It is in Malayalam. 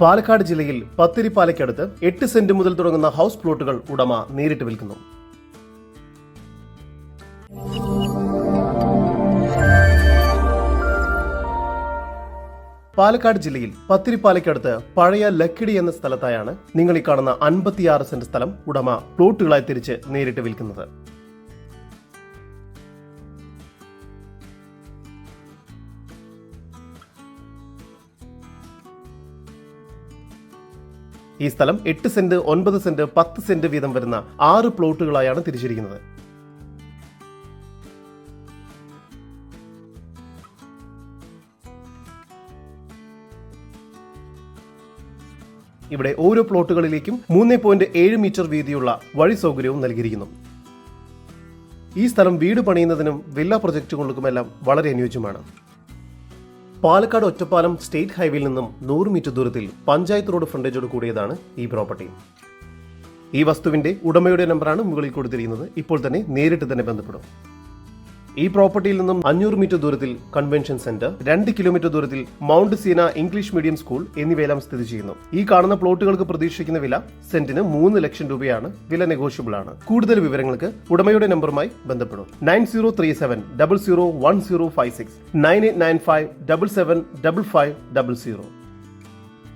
പാലക്കാട് ജില്ലയിൽ പത്തിരിപ്പാലയ്ക്കടുത്ത് എട്ട് സെന്റ് മുതൽ തുടങ്ങുന്ന ഹൗസ് പ്ലോട്ടുകൾ ഉടമ നേരിട്ട് വിൽക്കുന്നു. പാലക്കാട് ജില്ലയിൽ പത്തിരിപ്പാലയ്ക്കടുത്ത് പഴയ ലക്കിടി എന്ന സ്ഥലത്തായാണ് നിങ്ങൾ ഈ കാണുന്ന അൻപത്തിയാറ് സെന്റ് സ്ഥലം ഉടമ പ്ലോട്ടുകളായി തിരിച്ച് നേരിട്ട് വിൽക്കുന്നത്. ഈ സ്ഥലം എട്ട് സെന്റ് ഒൻപത് സെന്റ് പത്ത് സെന്റ് വീതം വരുന്ന ആറ് പ്ലോട്ടുകളായാണ് തിരിച്ചിരിക്കുന്നത്. ഇവിടെ ഓരോ പ്ലോട്ടുകളിലേക്കും മൂന്ന് പോയിന്റ് ഏഴ് മീറ്റർ വീതിയുള്ള വഴി സൗകര്യവും നൽകിയിരിക്കുന്നു. ഈ സ്ഥലം വീട് പണിയുന്നതിനും വില്ല പ്രൊജക്ടുകൾക്കുമെല്ലാം വളരെ അനുയോജ്യമാണ്. പാലക്കാട് ഒറ്റപ്പാലം സ്റ്റേറ്റ് ഹൈവേയിൽ നിന്നും നൂറ് മീറ്റർ ദൂരത്തിൽ പഞ്ചായത്ത് റോഡ് ഫ്രണ്ടേജോട് കൂടിയതാണ് ഈ പ്രോപ്പർട്ടി. ഈ വസ്തുവിന്റെ ഉടമയുടെ നമ്പറാണ് മുകളിൽ കൊടുത്തിരിക്കുന്നത്. ഇപ്പോൾ തന്നെ നേരിട്ട് തന്നെ ബന്ധപ്പെടും. ഈ പ്രോപ്പർട്ടിയിൽ നിന്നും അഞ്ഞൂറ് മീറ്റർ ദൂരത്തിൽ കൺവെൻഷൻ സെന്റർ രണ്ട് കിലോമീറ്റർ ദൂരത്തിൽ Mount Seena English medium school എന്നിവയെല്ലാം സ്ഥിതി ചെയ്യുന്നു ഈ കാണുന്ന പ്ലോട്ടുകൾക്ക് പ്രതീക്ഷിക്കുന്ന വില സെന്റിന് മൂന്ന് ലക്ഷം രൂപയാണ്. വില നെഗോഷ്യബിൾ ആണ്. കൂടുതൽ വിവരങ്ങൾക്ക് ഉടമയുടെ നമ്പറുമായി ബന്ധപ്പെടും. Nine zero three seven double zero one zero five six nine eight nine five double seven double five double zero.